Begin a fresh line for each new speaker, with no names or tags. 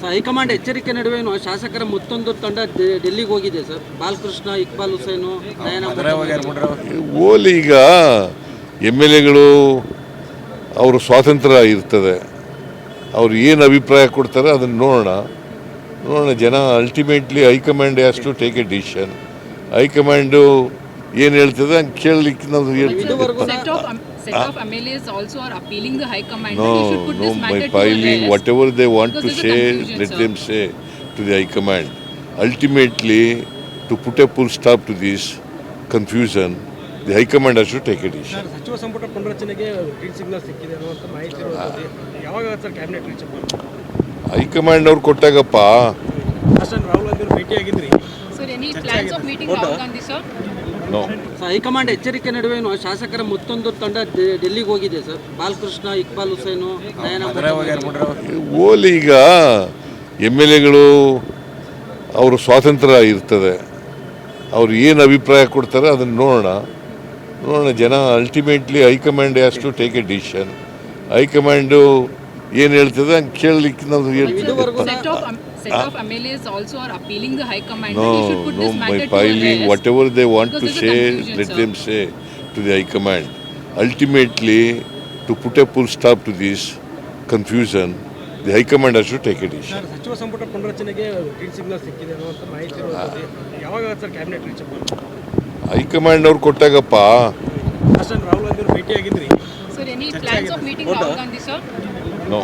Sir high command ಎಚ್ಚರಿಕೆ ನಡುವೆನೂ ಶಾಸಕರ ಮತ್ತೊಂದು ತಂಡ ಡೆಲ್ಲಿಗೆ ಹೋಗಿದೆ ಸರ್. ಬಾಲಕೃಷ್ಣ ಇಕ್ಬಾಲ್ ಹುಸೇನು
ಓಲಿ ಈಗ ಎಂ ಎಲ್ ಎಗಳು ಅವರು ಸ್ವಾತಂತ್ರ್ಯ ಇರ್ತದೆ. ಅವ್ರು ಏನು ಅಭಿಪ್ರಾಯ ಕೊಡ್ತಾರೆ ಅದನ್ನು ನೋಡೋಣ. ನೋಡೋಣ ಜನ ultimately high command has to take a decision high command ಏನು ಹೇಳ್ತದೆ ಹಂಗೆ ಕೇಳಲಿಕ್ಕೆ ನಾವು ಹೇಳ್ತೀವಿ
whatever they want to say let them say to the Command
ultimately
to put should put
to
this
confusion
matter high command
filing,
rest.
whatever they want to
Because
say, let them say to the High Command. Ultimately, to put a full stop to this confusion, the High Command has take a decision.
Sir ಸಚಿವ ಸಂಪುಟ ಪುನರಚನೆಗೆ green signal ಸಿಕ್ಕಿದೆ ಅನ್ನುವಂಥ ಮಾಹಿತಿ ಇರುವಂಥದ್ದು ಯಾವಾಗ sir cabinet reach
high command ಅವ್ರು ಕೊಟ್ಟಾಗಪ್ಪ
high command ಎಚ್ಚರಿಕೆ ನಡುವೆನೂ ಶಾಸಕರ ಮತ್ತೊಂದು ತಂಡ ಡೆಲ್ಲಿಗೆ ಹೋಗಿದೆ ಸರ್ ಬಾಲಕೃಷ್ಣ ಇಕ್ಬಾಲ್ ಹುಸೇನು
ಓಲಿ ಈಗ ಎಂ ಎಲ್ ಎಗಳು ಅವರು ಸ್ವಾತಂತ್ರ್ಯ ಇರ್ತದೆ. ಅವ್ರು ಏನು ಅಭಿಪ್ರಾಯ ಕೊಡ್ತಾರೆ ಅದನ್ನು ನೋಡೋಣ. ನೋಡೋಣ ಜನ ultimately high command has to take a decision high command ಏನು ಹೇಳ್ತದೆ ಹಂಗೆ ಕೇಳಲಿಕ್ಕೆ ನಾವು ಹೇಳ್ತೀವಿ
filing
whatever they want to say let them say to the high command ultimately to put a full stop to this confusion the high command
ಅಷ್ಟು take it is green signal ಸಿಕ್ಕಿದೆ sir cabinet
high command ಅವ್ರು ಕೊಟ್ಟಾಗಪ್ಪ.
Rahul
sir any plans of meeting sir
no